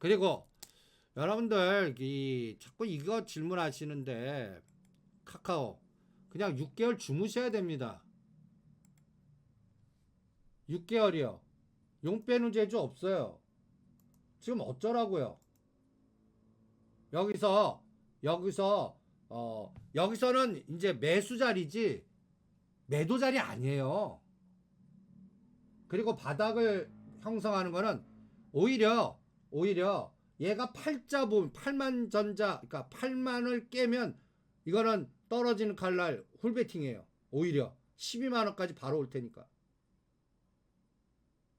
그리고 여러분들 이 자꾸 이거 질문하시는데 카카오 그냥 6개월 주무셔야 됩니다. 6개월이요. 용 빼는 제주 없어요. 지금 어쩌라고요? 여기서 여기서 어 여기서는 이제 매수 자리지 매도 자리 아니에요. 그리고 바닥을 형성하는 거는 오히려 오히려 얘가 팔자 보면 8만 전자 그러니까 8만을 깨면 이거는 떨어지는 칼날 홀베팅이에요. 오히려 12만 원까지 바로 올 테니까.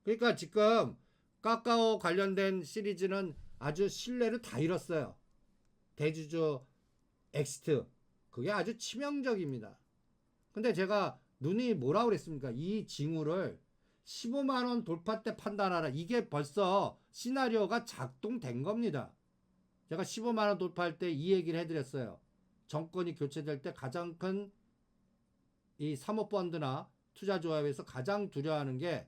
그러니까 지금 카카오 관련된 시리즈는 아주 신뢰를 다 잃었어요. 대주주 엑스트 그게 아주 치명적입니다. 근데 제가 눈이 뭐라 그랬습니까? 이 징후를 15만 원 돌파 때 판단하라. 이게 벌써 시나리오가 작동된 겁니다. 제가 15만 원 돌파할 때 이 얘기를 해드렸어요. 정권이 교체될 때 가장 큰 이 사모펀드나 투자조합에서 가장 두려워하는 게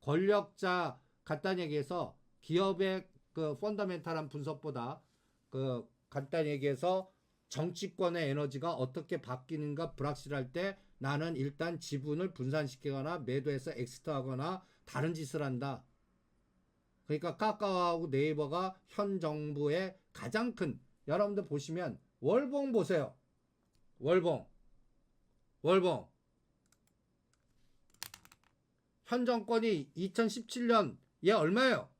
권력자 간단히 얘기해서 기업의 그 펀더멘탈한 분석보다 그 간단히 얘기해서 정치권의 에너지가 어떻게 바뀌는가 불확실할 때 나는 일단 지분을 분산시키거나 매도해서 엑스트하거나 다른 짓을 한다. 그러니까 카카오하고 네이버가 현 정부의 가장 큰 여러분들 보시면 월봉 보세요. 월봉. 월봉. 현 정권이 2017년 얘 얼마예요?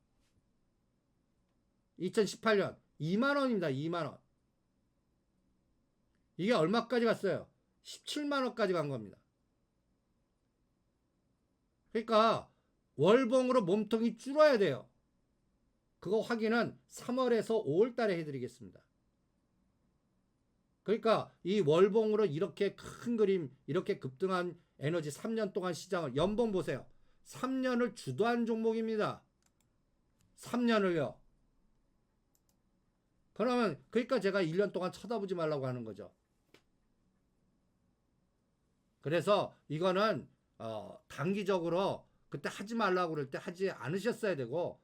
2018년 2만 원입니다. 2만 원. 이게 얼마까지 갔어요? 17만 원까지 간 겁니다. 그러니까 월봉으로 몸통이 줄어야 돼요. 그거 확인은 3월에서 5월 달에 해드리겠습니다. 그러니까 이 월봉으로 이렇게 큰 그림, 이렇게 급등한 에너지 3년 동안 시장을 연봉 보세요. 3년을 주도한 종목입니다. 3년을요. 그러면 그러니까 제가 1년 동안 쳐다보지 말라고 하는 거죠. 그래서 이거는 어, 단기적으로 그때 하지 말라고 그럴 때 하지 않으셨어야 되고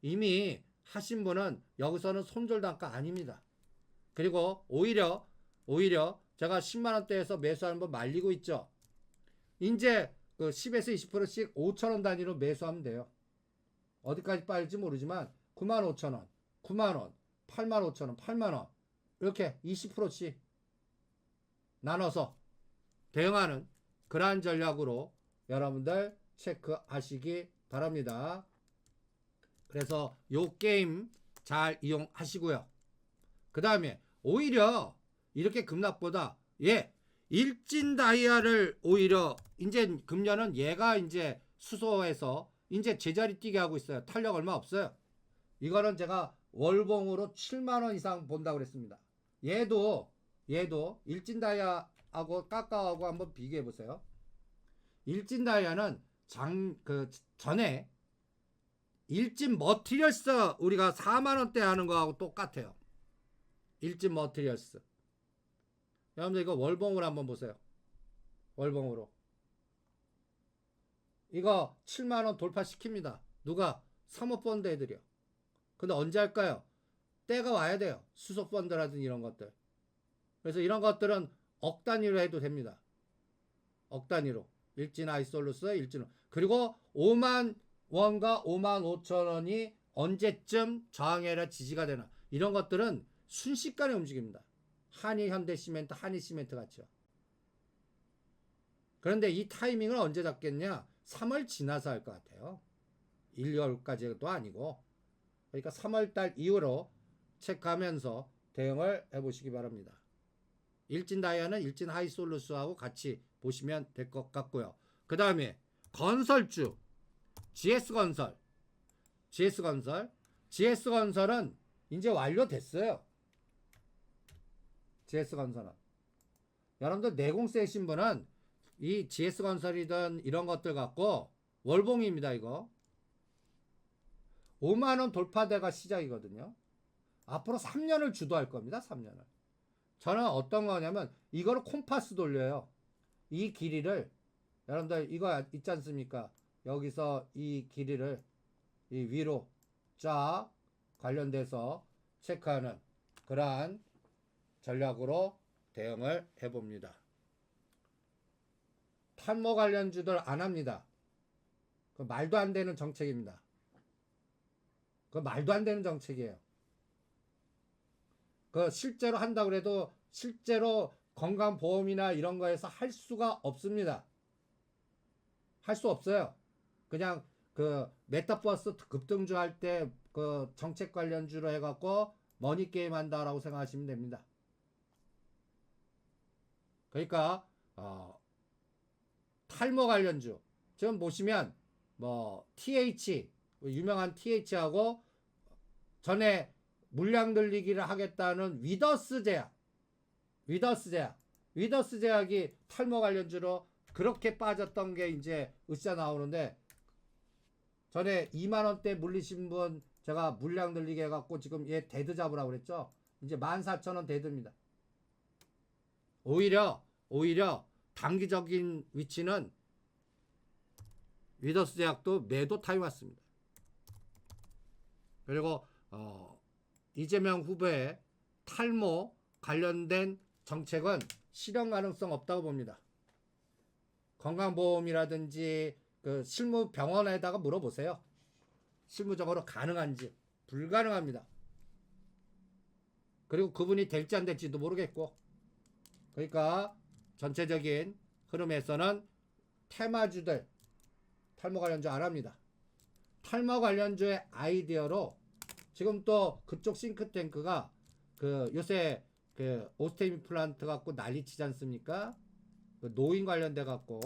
이미 하신 분은 여기서는 손절 단가 아닙니다. 그리고 오히려 오히려 제가 10만 원대에서 매수하는 번 말리고 있죠. 이제 그 10에서 20%씩 5천 원 단위로 매수하면 돼요. 어디까지 빠질지 모르지만 9만 5천 원, 9만 원, 8만 5천 원, 8만 원 이렇게 20%씩 나눠서 대응하는 그러한 전략으로 여러분들 체크하시기 바랍니다. 그래서 요 게임 잘 이용하시고요. 그 다음에 오히려 이렇게 급락보다 예 일진 다이아를 오히려 이제 금년은 얘가 이제 수소에서 이제 제자리 뛰게 하고 있어요. 탄력 얼마 없어요. 이거는 제가 월봉으로 7만 원 이상 본다고 그랬습니다. 얘도 얘도 일진 다이아 하고 까까하고 한번 비교해 보세요. 일진 다이아는 장 그 전에 일진 머티리얼스 우리가 4만 원대 하는 거하고 똑같아요. 일진 머티리얼스. 여러분들 이거 월봉으로 한번 보세요. 월봉으로. 이거 7만 원 돌파시킵니다. 누가? 사모펀드 애들이요. 근데 언제 할까요? 때가 와야 돼요. 수소펀드라든 이런 것들. 그래서 이런 것들은 억 단위로 해도 됩니다. 억 단위로. 일진 아 이솔루스, 일진. 그리고 5만 원과 5만 5천 원이 언제쯤 저항해라 지지가 되나. 이런 것들은 순식간에 움직입니다. 한일 현대 시멘트, 한일 시멘트 같죠. 그런데 이 타이밍을 언제 잡겠냐? 3월 지나서 할 것 같아요. 1, 2월까지도 아니고. 그러니까 3월 달 이후로 체크하면서 대응을 해보시기 바랍니다. 일진 다이아는 일진 하이솔루스하고 같이 보시면 될 것 같고요. 그 다음에 건설주 GS건설 GS건설 GS건설은 이제 완료됐어요. GS건설은 여러분들 내공세신 분은 이 GS건설이든 이런 것들 갖고 월봉입니다 이거 5만원 돌파대가 시작이거든요. 앞으로 3년을 주도할 겁니다. 3년을. 저는 어떤 거냐면 이거를 콤파스 돌려요. 이 길이를 여러분들 이거 있지 않습니까? 여기서 이 길이를 이 위로 쫙 관련돼서 체크하는 그러한 전략으로 대응을 해봅니다. 탈모 관련주들 안 합니다. 그 말도 안 되는 정책입니다. 그 말도 안 되는 정책이에요. 그 실제로 한다 그래도 실제로 건강보험이나 이런 거에서 할 수가 없습니다. 할 수 없어요. 그냥 그 메타버스 급등주 할 때 그 정책 관련주로 해갖고 머니 게임 한다라고 생각하시면 됩니다. 그러니까 어, 탈모 관련주 지금 보시면 뭐 TH 유명한 TH하고 전에 물량 늘리기를 하겠다는 위더스 제약 위더스 제약 위더스 제약이 탈모 관련주로 그렇게 빠졌던 게 이제 으쌰 나오는데 전에 2만 원대 물리신 분 제가 물량 늘리게 해갖고 지금 얘 데드 잡으라고 그랬죠. 이제 14,000원 데드입니다. 오히려 오히려 단기적인 위치는 위더스 제약도 매도 타임 왔습니다. 그리고 어, 이재명 후보의 탈모 관련된 정책은 실현 가능성 없다고 봅니다. 건강보험이라든지 그 실무 병원에다가 물어보세요. 실무적으로 가능한지 불가능합니다. 그리고 그분이 될지 안 될지도 모르겠고 그러니까 전체적인 흐름에서는 테마주들 탈모 관련주 안 합니다. 탈모 관련주의 아이디어로 지금 또 그쪽 싱크탱크가 그 요새 그 오스테미 플란트 갖고 난리 치지 않습니까? 그 노인 관련돼 갖고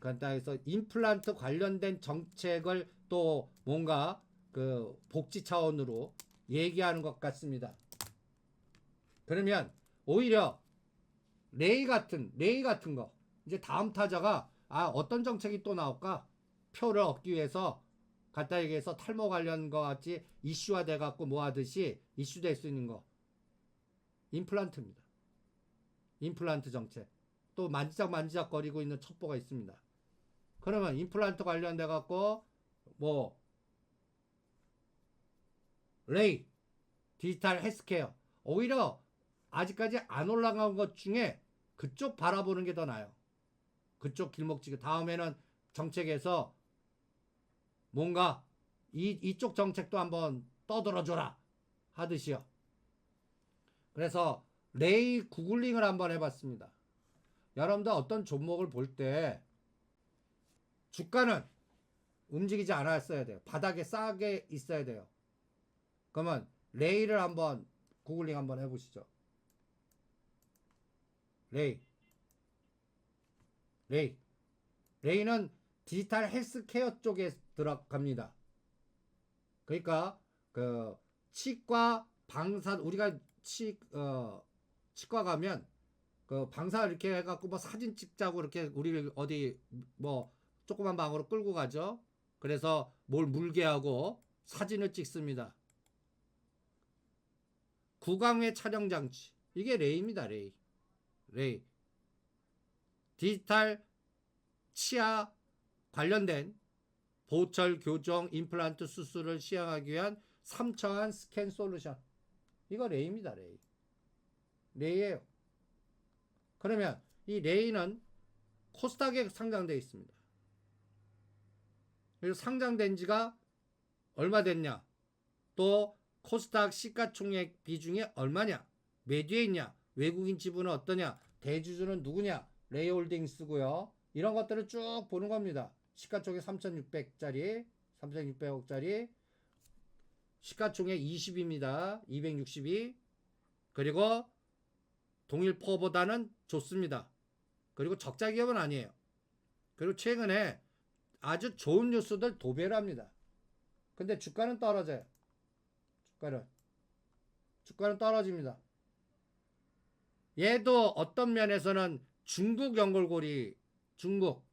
간단해서 임플란트 관련된 정책을 또 뭔가 그 복지 차원으로 얘기하는 것 같습니다. 그러면 오히려 레이 같은 레이 같은 거 이제 다음 타자가 아 어떤 정책이 또 나올까 표를 얻기 위해서 간단히 얘기해서 탈모 관련 거 같이 이슈화 돼 갖고 뭐 하듯이 이슈될 수 있는 거 임플란트입니다. 임플란트 정책 또 만지작 만지작 거리고 있는 첩보가 있습니다. 그러면 임플란트 관련돼 갖고 뭐 레이 디지털 헬스케어 오히려 아직까지 안 올라간 것 중에 그쪽 바라보는 게 더 나아요. 그쪽 길목지기 다음에는 정책에서 뭔가 이 이쪽 정책도 한번 떠들어줘라 하듯이요. 그래서 레이 구글링을 한번 해봤습니다. 여러분들 어떤 종목을 볼 때 주가는 움직이지 않았어야 돼요. 바닥에 싸게 있어야 돼요. 그러면 레이를 한번 구글링 한번 해보시죠. 레이. 레이. 레이는 디지털 헬스케어 쪽에 들어갑니다. 그러니까 그 치과 방사 우리가 치 어, 치과 가면 그 방사 이렇게 해갖고 뭐 사진 찍자고 이렇게 우리를 어디 뭐 조그만 방으로 끌고 가죠. 그래서 뭘 물게 하고 사진을 찍습니다. 구강외 촬영 장치 이게 레이입니다. 레이. 레이. 디지털 치아 관련된 보철 교정 임플란트 수술을 시행하기 위한 3차원 스캔 솔루션. 이거 레이입니다. 레이. 레이예요. 그러면 이 레이는 코스닥에 상장되어 있습니다. 그리고 상장된 지가 얼마 됐냐? 또 코스닥 시가총액 비중이 얼마냐? 몇 뒤에 있냐? 외국인 지분은 어떠냐? 대주주는 누구냐? 레이홀딩스고요. 이런 것들을 쭉 보는 겁니다. 시가총액 3,600짜리, 3,600억짜리, 시가총액 20입니다. 262. 그리고 동일 포보다는 좋습니다. 그리고 적자 기업은 아니에요. 그리고 최근에 아주 좋은 뉴스들 도배를 합니다. 근데 주가는 떨어져요. 주가는. 주가는 떨어집니다. 얘도 어떤 면에서는 중국 연골고리, 중국.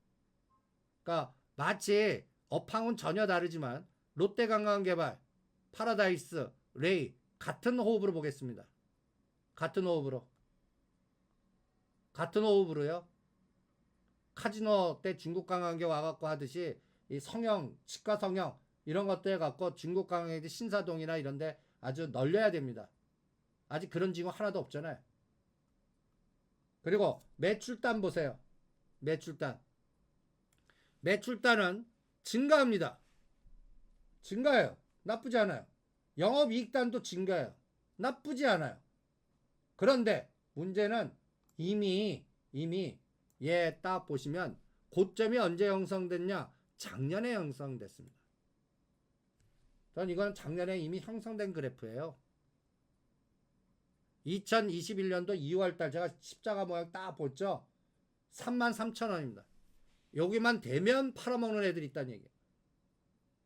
그러니까 마치 업황은 전혀 다르지만 롯데관광개발, 파라다이스, 레이 같은 호흡으로 보겠습니다. 같은 호흡으로. 같은 호흡으로요. 카지노 때 중국 관광객 와갖고 하듯이 이 성형, 치과 성형 이런 것들 해갖고 중국 관광객 신사동이나 이런데 아주 널려야 됩니다. 아직 그런 징후 하나도 없잖아요. 그리고 매출단 보세요. 매출단. 매출단은 증가합니다. 증가해요. 나쁘지 않아요. 영업이익단도 증가해요. 나쁘지 않아요. 그런데 문제는 이미 이미 얘딱 보시면 고점이 언제 형성됐냐? 작년에 형성됐습니다. 전 이건 작년에 이미 형성된 그래프예요. 2021년도 2월달 제가 십자가 모양 딱 보죠. 3만 3천 원입니다. 여기만 되면 팔아먹는 애들이 있다는 얘기예요.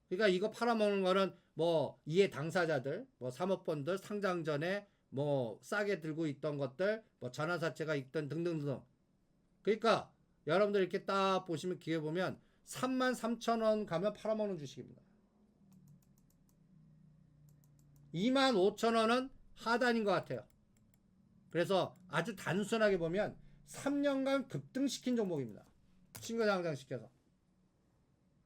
그러니까 이거 팔아먹는 거는 뭐 이해 당사자들, 뭐 사모펀드 상장 전에 뭐 싸게 들고 있던 것들, 뭐 전환사채가 있던 등등등. 그러니까 여러분들 이렇게 딱 보시면 기회 보면 3만 3천 원 가면 팔아먹는 주식입니다. 2만 5천 원은 하단인 것 같아요. 그래서 아주 단순하게 보면 3년간 급등시킨 종목입니다. 신고장장시켜서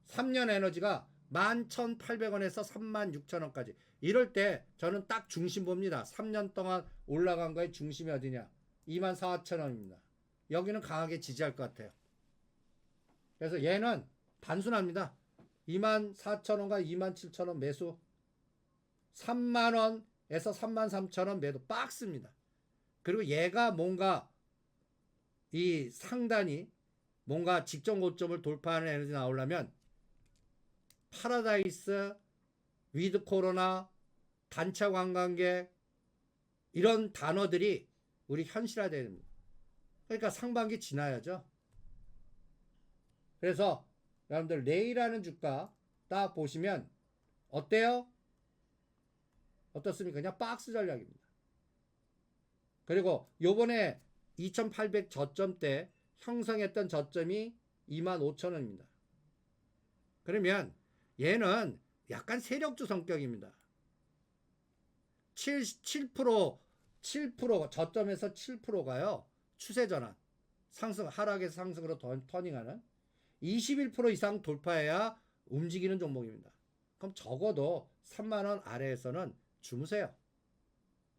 3년 에너지가 11,800원에서 36,000원까지 이럴 때 저는 딱 중심 봅니다. 3년 동안 올라간 거의 중심이 어디냐? 24,000원입니다. 여기는 강하게 지지할 것 같아요. 그래서 얘는 단순합니다. 24,000원과 27,000원 매수 3만원에서 33,000원 매도 박스입니다. 그리고 얘가 뭔가 이 상단이 뭔가 직전 고점을 돌파하는 에너지 나오려면 파라다이스, 위드 코로나, 단체 관광객 이런 단어들이 우리 현실화되는 됩니다. 그러니까 상반기 지나야죠. 그래서 여러분들 레이라는 주가 딱 보시면 어때요? 어떻습니까? 그냥 박스 전략입니다. 그리고 요번에 2800 저점 때 형성했던 저점이 25,000원입니다. 그러면 얘는 약간 세력주 성격입니다. 7, 7% 7% 저점에서 7%가요. 추세 전환. 상승 하락에서 상승으로 턴, 터닝하는 21% 이상 돌파해야 움직이는 종목입니다. 그럼 적어도 3만 원 아래에서는 주무세요.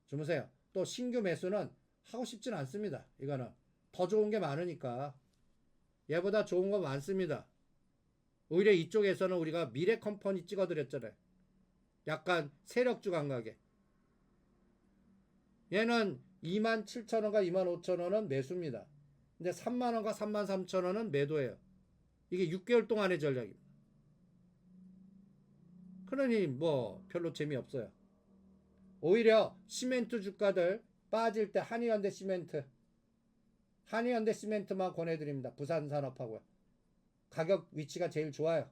주무세요. 또 신규 매수는 하고 싶진 않습니다. 이거는 더 좋은 게 많으니까 얘보다 좋은 거 많습니다. 오히려 이쪽에서는 우리가 미래 컴퍼니 찍어드렸잖아요. 약간 세력주 감각에. 얘는 27,000원과 25,000원은 매수입니다. 근데 3만원과 33,000원은 매도예요. 이게 6개월 동안의 전략입니다. 그러니 뭐 별로 재미없어요. 오히려 시멘트 주가들 빠질 때 한의현대 시멘트 한의현대 시멘트만 권해드립니다. 부산 산업하고요. 가격 위치가 제일 좋아요.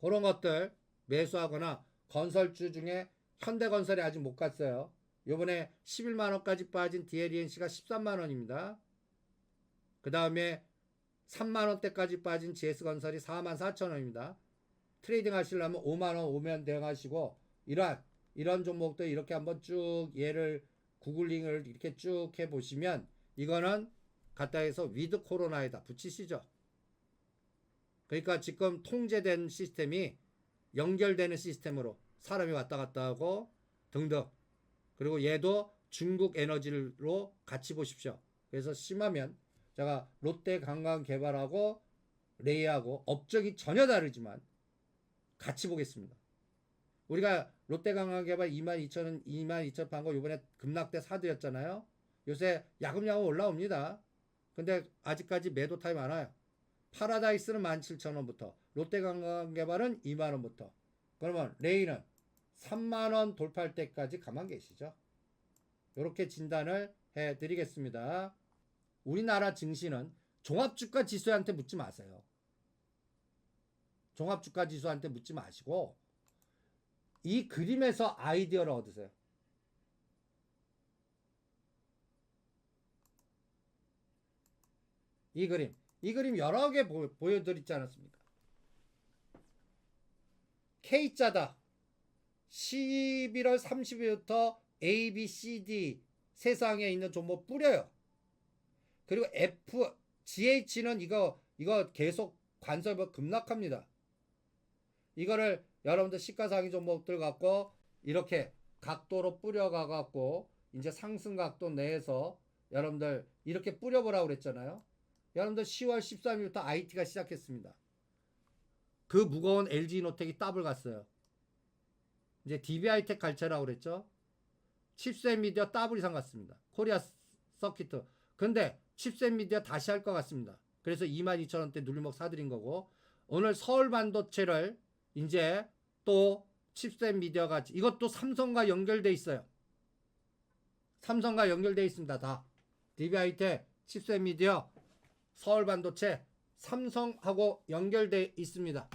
그런 것들 매수하거나 건설주 중에 현대건설이 아직 못 갔어요. 요번에 11만 원까지 빠진 DLNC가 13만 원입니다. 그 다음에 3만 원대까지 빠진 GS건설이 4만 4천 원입니다. 트레이딩 하시려면 5만 원 오면 대응하시고 이러한 이런 종목도 이렇게 한번 쭉 얘를 구글링을 이렇게 쭉 해 보시면 이거는 갖다 해서 위드 코로나에다 붙이시죠. 그러니까 지금 통제된 시스템이 연결되는 시스템으로 사람이 왔다 갔다 하고 등등. 그리고 얘도 중국 에너지로 같이 보십시오. 그래서 심하면 제가 롯데 관광 개발하고 레이하고 업적이 전혀 다르지만 같이 보겠습니다. 우리가 롯데 관광 개발 22,000원, 22,000원 판거 이번에 급락대 사드렸잖아요. 요새 야금야금 올라옵니다. 근데 아직까지 매도 타임 많아요. 파라다이스는 17,000원부터, 롯데관광개발은 2만원부터. 그러면 레이는 3만원 돌파할 때까지 가만 계시죠. 이렇게 진단을 해 드리겠습니다. 우리나라 증시는 종합주가 지수한테 묻지 마세요. 종합주가 지수한테 묻지 마시고, 이 그림에서 아이디어를 얻으세요. 이 그림. 이 그림 여러 개 보, 보여드리지 않았습니까? K자다. 11월 30일부터 A, B, C, D 세상에 있는 종목 뿌려요. 그리고 F, GH는 이거, 이거 계속 관설법 급락합니다. 이거를 여러분들 시가상위 종목들 갖고 이렇게 각도로 뿌려가 갖고 이제 상승 각도 내에서 여러분들 이렇게 뿌려보라고 그랬잖아요. 여러분들 10월 13일부터 IT가 시작했습니다. 그 무거운 LG 노텍이 더블 갔어요. 이제 DBI텍 갈채라고 그랬죠. 칩셋 미디어 더블 이상 갔습니다. 코리아 서키트. 근데 칩셋 미디어 다시 할 것 같습니다. 그래서 22,000원대 누리목 사드린 거고 오늘 서울 반도체를 이제 또 칩셋 미디어가 이것도 삼성과 연결돼 있어요. 삼성과 연결돼 있습니다. 다 DBI텍, 칩셋 미디어, 서울 반도체, 삼성하고 연결돼 있습니다.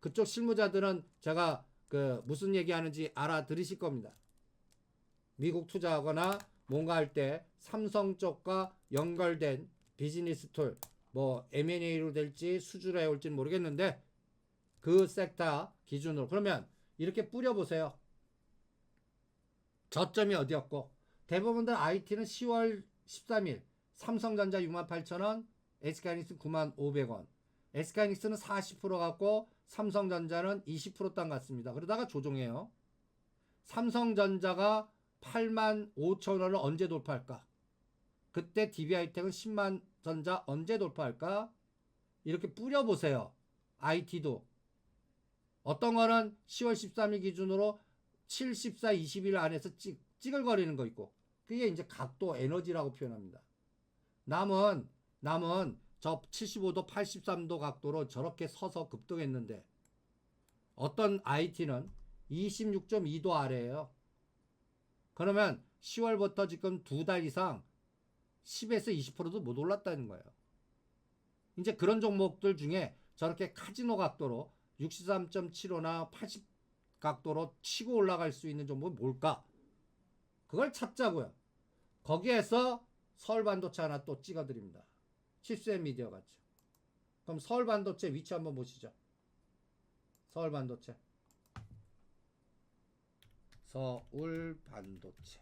그쪽 실무자들은 제가 그 무슨 얘기하는지 알아들으실 겁니다. 미국 투자하거나 뭔가 할 때 삼성 쪽과 연결된 비즈니스 툴, 뭐 M&A로 될지 수주로 해올지는 모르겠는데 그 섹터 기준으로 그러면 이렇게 뿌려보세요. 저점이 어디였고 대부분들 IT는 10월 13일 삼성전자 68,000원, SK하이닉스 95,500원. SK하이닉스는 40% 갖고 삼성전자는 20%땅 같습니다. 그러다가 조종해요. 삼성전자가 85,000원을 언제 돌파할까? 그때 DBI텍은 10만 전자 언제 돌파할까? 이렇게 뿌려보세요. IT도. 어떤 거는 10월 13일 기준으로 7, 14, 20일 안에서 찍, 찌글거리는 거 있고. 그게 이제 각도 에너지라고 표현합니다. 남은, 남은 저 75도, 83도 각도로 저렇게 서서 급등했는데 어떤 IT는 26.2도 아래에요. 그러면 10월부터 지금 두 달 이상 10에서 20%도 못 올랐다는 거예요. 이제 그런 종목들 중에 저렇게 카지노 각도로 63.75나 80 각도로 치고 올라갈 수 있는 종목이 뭘까? 그걸 찾자고요. 거기에서 서울 반도체 하나 또 찍어드립니다. 칩셋 미디어 같죠. 그럼 서울 반도체 위치 한번 보시죠. 서울 반도체. 서울 반도체.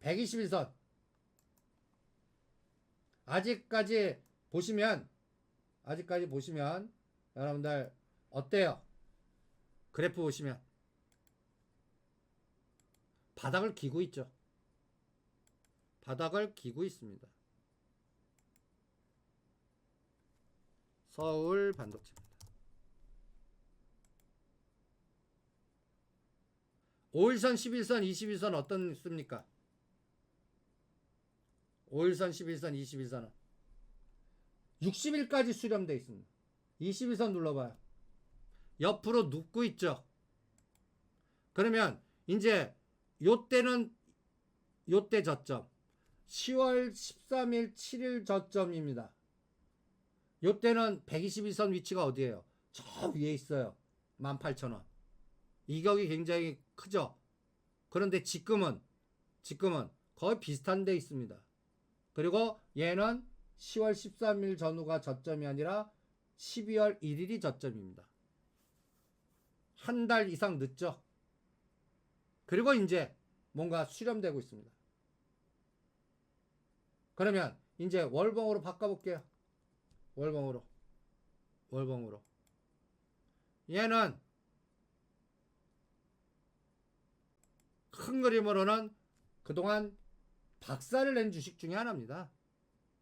121선. 아직까지 보시면, 아직까지 보시면, 여러분들, 어때요? 그래프 보시면. 바닥을 기고 있죠. 바닥을 기고 있습니다. 서울 반도체입니다. 5일선, 11선, 21선 어떻습니까? 5일선, 11선, 21선은 60일까지 수렴되어 있습니다. 21선 눌러봐요. 옆으로 눕고 있죠. 그러면 이제 요때는 요때 저점 10월 13일 7일 저점입니다. 요때는 122선 위치가 어디예요? 저 위에 있어요. 18,000원. 이격이 굉장히 크죠. 그런데 지금은 지금은 거의 비슷한 데 있습니다. 그리고 얘는 10월 13일 전후가 저점이 아니라 12월 1일이 저점입니다. 한 달 이상 늦죠. 그리고 이제 뭔가 수렴되고 있습니다. 그러면 이제 월봉으로 바꿔볼게요. 월봉으로. 월봉으로. 얘는 큰 그림으로는 그동안 박살을 낸 주식 중에 하나입니다.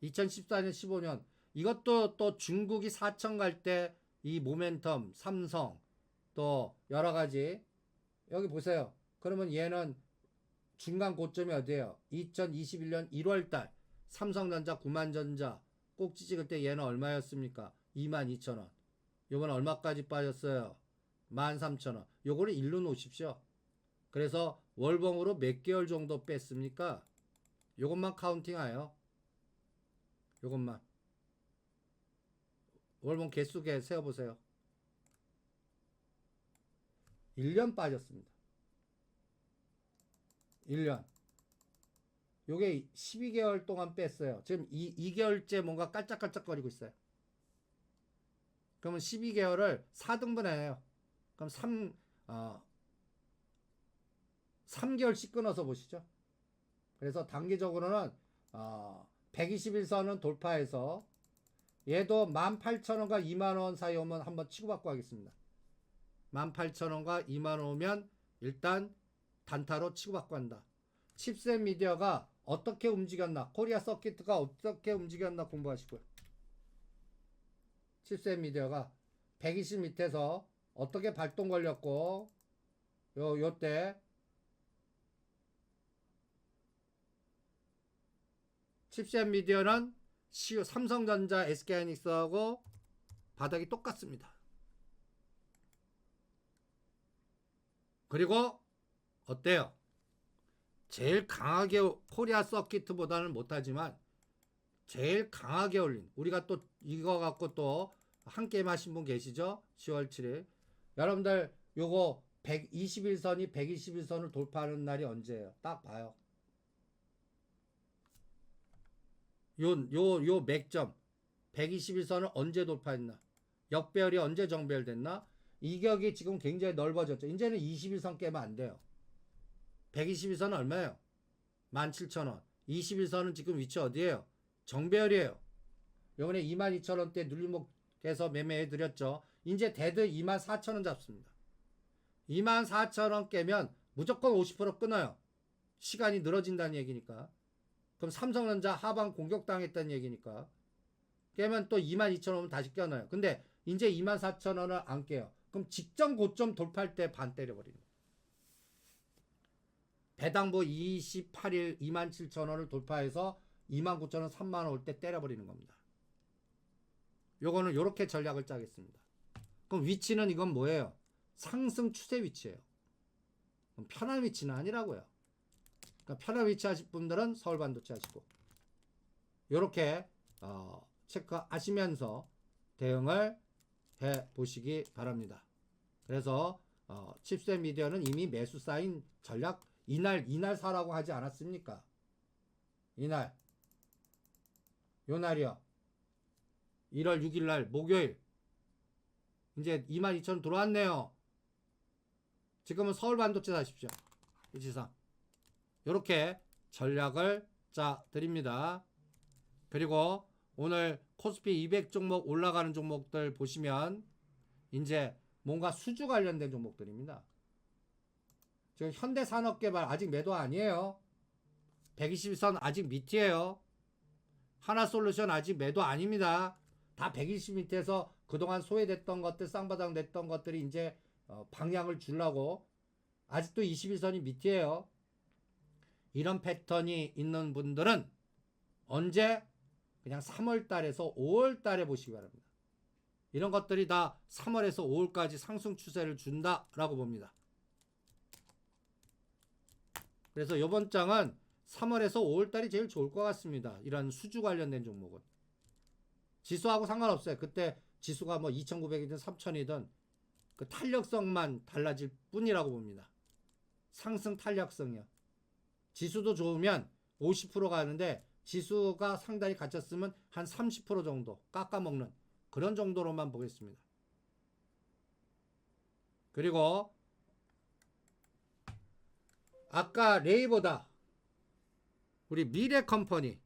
2014년, 15년. 이것도 또 중국이 4천 갈 때 이 모멘텀, 삼성, 또 여러 가지. 여기 보세요. 그러면 얘는 중간 고점이 어디예요? 2021년 1월 달 삼성전자, 구만전자 꼭지 찍을 때 얘는 얼마였습니까? 22,000원. 요번 얼마까지 빠졌어요? 13,000원. 요거를 일로 놓으십시오. 그래서 월봉으로 몇 개월 정도 뺐습니까? 요것만 카운팅하여. 요것만. 월봉 개수 개 세어보세요. 1년 빠졌습니다. 1년. 요게 12개월 동안 뺐어요. 지금 2, 2개월째 뭔가 깔짝깔짝거리고 있어요. 그러면 12개월을 4등분해요. 그럼 3, 어, 3개월씩 끊어서 보시죠. 그래서 단기적으로는 어, 121선은 돌파해서 얘도 18,000원과 2만원 사이 오면 한번 치고받고 하겠습니다. 18,000원과 2만 원 오면 일단 단타로 치고받고 한다. 칩셋 미디어가 어떻게 움직였나, 코리아 서킷가 어떻게 움직였나 공부하시고요. 칩셋 미디어가 120 밑에서 어떻게 발동 걸렸고, 요, 요때 칩셋 미디어는 시- 삼성전자, SK하이닉스하고 바닥이 똑같습니다. 그리고 어때요? 제일 강하게 코리아 서킷보다는 못하지만 제일 강하게 올린 우리가 또 이거 갖고 또 한 게임 하신 분 계시죠? 10월 7일 여러분들 요거 121선이 121선을 돌파하는 날이 언제예요? 딱 봐요. 요 요 요 맥점 121선을 언제 돌파했나? 역배열이 언제 정배열됐나? 이격이 지금 굉장히 넓어졌죠. 이제는 21선 깨면 안 돼요. 121선은 얼마예요? 17,000원. 21선은 지금 위치 어디예요? 정배열이에요. 요번에 22,000원대 눌림목에서 매매해 드렸죠. 이제 데드 24,000원 잡습니다. 24,000원 깨면 무조건 50% 끊어요. 시간이 늘어진다는 얘기니까. 그럼 삼성전자 하방 공격당했다는 얘기니까. 깨면 또 22,000원 다시 껴놔요. 근데 이제 24,000원을 안 깨요. 그럼 직전 고점 돌파할 때반 거예요. 배당부 28일 27,000원을 돌파해서 29,000원, 3만원 올 때 때려버리는 겁니다. 요거는 요렇게 전략을 짜겠습니다. 그럼 위치는 이건 뭐예요? 상승 추세 위치예요. 편한 위치는 아니라고요. 그러니까 편한 위치 하실 분들은 서울 반도체 하시고 요렇게 어, 체크하시면서 대응을 해 보시기 바랍니다. 그래서 어, 칩셋 미디어는 이미 매수 사인 전략 이날 이날 사라고 하지 않았습니까? 이날 요 날이요. 1월 6일 날 목요일 이제 22,000원 들어왔네요. 지금은 서울 반도체 사십시오. 위치상 이렇게 전략을 짜 드립니다. 그리고 오늘 코스피 200 종목 올라가는 종목들 보시면 이제 뭔가 수주 관련된 종목들입니다. 지금 현대산업개발 아직 매도 아니에요. 120선 아직 밑이에요. 하나솔루션 아직 매도 아닙니다. 다 120 밑에서 그동안 소외됐던 것들, 쌍바닥 냈던 것들이 이제 어, 방향을 주려고 아직도 21선이 밑이에요. 이런 패턴이 있는 분들은 언제 그냥 3월 달에서 5월 달에 보시기 바랍니다. 이런 것들이 다 3월에서 5월까지 상승 추세를 준다라고 봅니다. 그래서 이번 장은 3월에서 5월 달이 제일 좋을 것 같습니다. 이런 수주 관련된 종목은. 지수하고 상관없어요. 그때 지수가 뭐 2,900이든 3,000이든 그 탄력성만 달라질 뿐이라고 봅니다. 상승 탄력성이요. 지수도 좋으면 50% 가는데 지수가 상당히 갇혔으면 한 30% 정도 깎아먹는 그런 정도로만 보겠습니다. 그리고 아까 레이보다 우리 미래 컴퍼니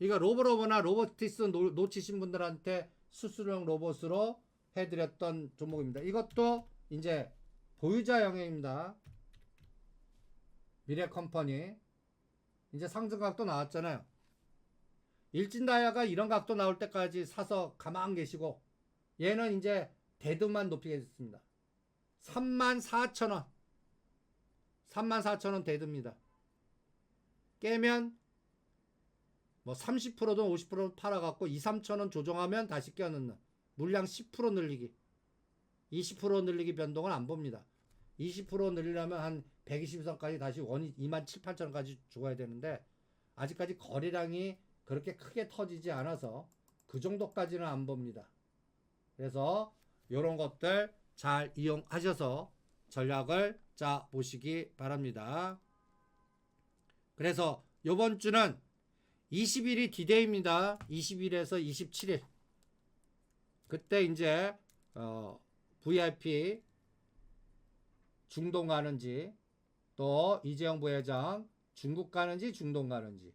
이거 로보로보나 로보티스 노, 놓치신 분들한테 수수령 로봇으로 해드렸던 종목입니다. 이것도 이제 보유자 영역입니다. 미래 컴퍼니 이제 상승 각도 나왔잖아요. 일진다이아가 이런 각도 나올 때까지 사서 가만 계시고 얘는 이제 대두만 높이겠습니다. 34,000원 34,000원 대두입니다. 깨면 뭐 30%든 50% 팔아갖고 2, 3천원 조정하면 다시 껴넣는 물량 10% 늘리기 20% 늘리기 변동은 안 봅니다. 20% 늘리려면 한 120선까지 다시 원이 2만 7, 8천원까지 죽어야 되는데 아직까지 거래량이 그렇게 크게 터지지 않아서 그 정도까지는 안 봅니다. 그래서 이런 것들 잘 이용하셔서 전략을 짜 보시기 바랍니다. 그래서 이번 주는 20일이 디데이입니다. 20일에서 27일. 그때 이제 어, VIP 중동 가는지 또 이재용 부회장 중국 가는지 중동 가는지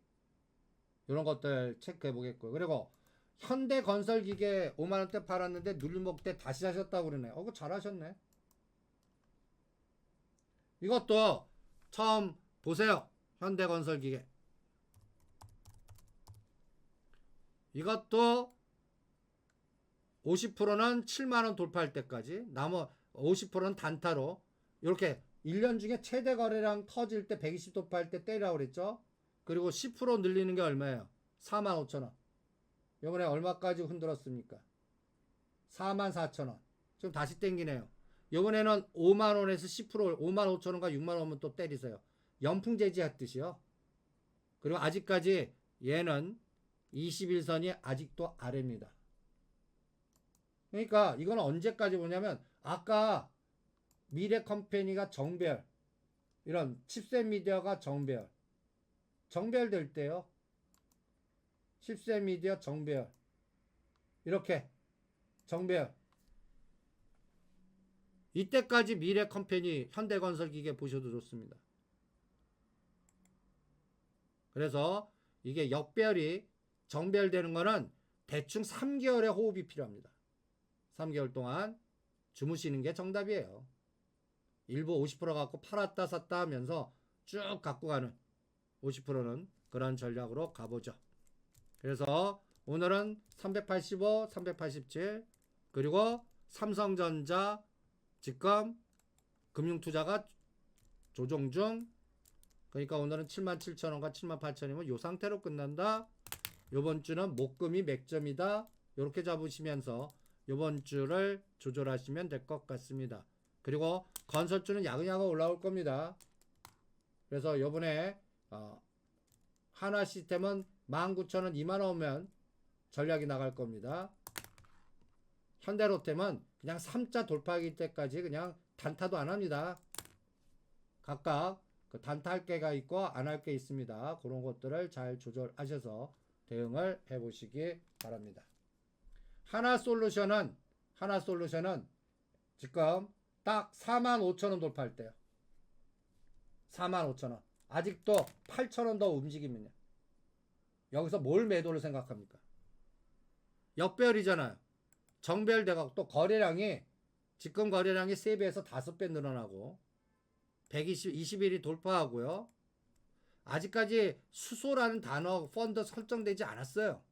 이런 것들 체크해 보겠고요. 그리고 현대 건설 기계 5만 원대 팔았는데 눌림목 때 다시 사셨다고 그러네. 어, 그거 잘하셨네. 이것도 처음 보세요. 현대건설기계. 이것도 50%는 7만 원 돌파할 때까지, 나머 50%는 단타로 이렇게 1년 중에 최대 거래량 터질 때 120 돌파할 때 때리라고 그랬죠. 그리고 10% 늘리는 게 얼마예요? 4만 5천 원. 요번에 얼마까지 흔들었습니까? 4만 4천 원. 지금 다시 땡기네요. 요번에는 5만 원에서 10% 5만 5천 원과 6만 원은 또 때리세요. 연풍 제지했듯이요. 그리고 아직까지 얘는 21선이 아직도 아래입니다. 그러니까 이건 언제까지 보냐면 아까 미래 컴퍼니가 정별 이런 칩셋 미디어가 정별 정별될 때요. 칩셋 미디어 정별 이렇게 정별 이때까지 미래 컴퍼니 현대건설 기계 보셔도 좋습니다. 그래서 이게 역별이 정별되는 거는 대충 3개월의 호흡이 필요합니다. 3개월 동안 주무시는 게 정답이에요. 일부 50% 갖고 팔았다 샀다 하면서 쭉 갖고 가는 50%는 그런 전략으로 가보죠. 그래서 오늘은 385, 387 그리고 삼성전자 지금 금융투자가 조정 중 그러니까 오늘은 77,000원과 78,000원이면 요 상태로 끝난다. 요번 주는 목금이 맥점이다. 이렇게 잡으시면서 요번 주를 조절하시면 될 것 같습니다. 그리고 건설주는 야금야금 올라올 겁니다. 그래서 요번에 어, 하나 시스템은 19,000원 2만원 오면 전략이 나갈 겁니다. 현대로템은 그냥 3자 돌파하기 때까지 그냥 단타도 안 합니다. 각각 그 단타할 게가 있고 안 할 게 있습니다. 그런 것들을 잘 조절하셔서 대응을 해 보시기 바랍니다. 하나 솔루션은 하나 솔루션은 지금 딱 4만 5천 원 돌파할 때요. 4만 5천 원. 아직도 8천 원더 움직이면요. 여기서 뭘 매도를 생각합니까? 역별이잖아요. 정별돼가고 또 거래량이 지금 거래량이 3배에서 5배 늘어나고 120, 21이 돌파하고요. 아직까지 수소라는 단어 펀드 설정되지 않았어요.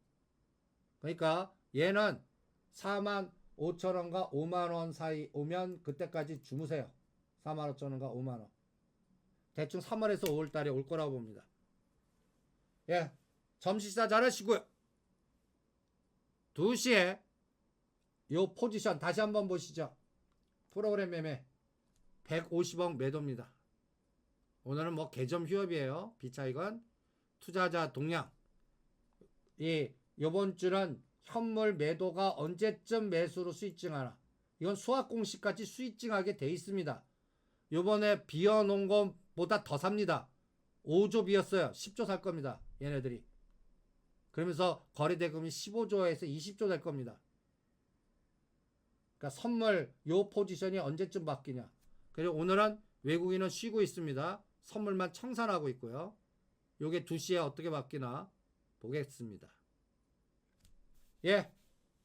그러니까 얘는 4만 5천 원과 5만 원 사이 오면 그때까지 주무세요. 4만 5천 원과 5만 원. 대충 3월에서 5월 달에 올 거라고 봅니다. 예. 점심 식사 잘 하시고요. 2시에 요 포지션 다시 한번 보시죠. 프로그램 매매 150억 매도입니다. 오늘은 뭐 개점 휴업이에요. 비차익은 투자자 동향. 이 요번 주는 현물 매도가 언제쯤 매수로 수익증하나. 이건 수학 공식 같이 수익증하게 돼 있습니다. 요번에 비어 놓은 것보다 더 삽니다. 5조 비었어요. 10조 살 겁니다. 얘네들이. 그러면서 거래 대금이 15조에서 20조 될 겁니다. 그러니까 선물 요 포지션이 언제쯤 바뀌냐. 그리고 오늘은 외국인은 쉬고 있습니다. 선물만 청산하고 있고요. 요게 2시에 어떻게 바뀌나 보겠습니다. 예.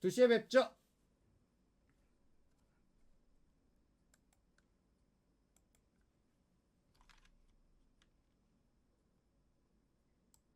2시에 뵙죠.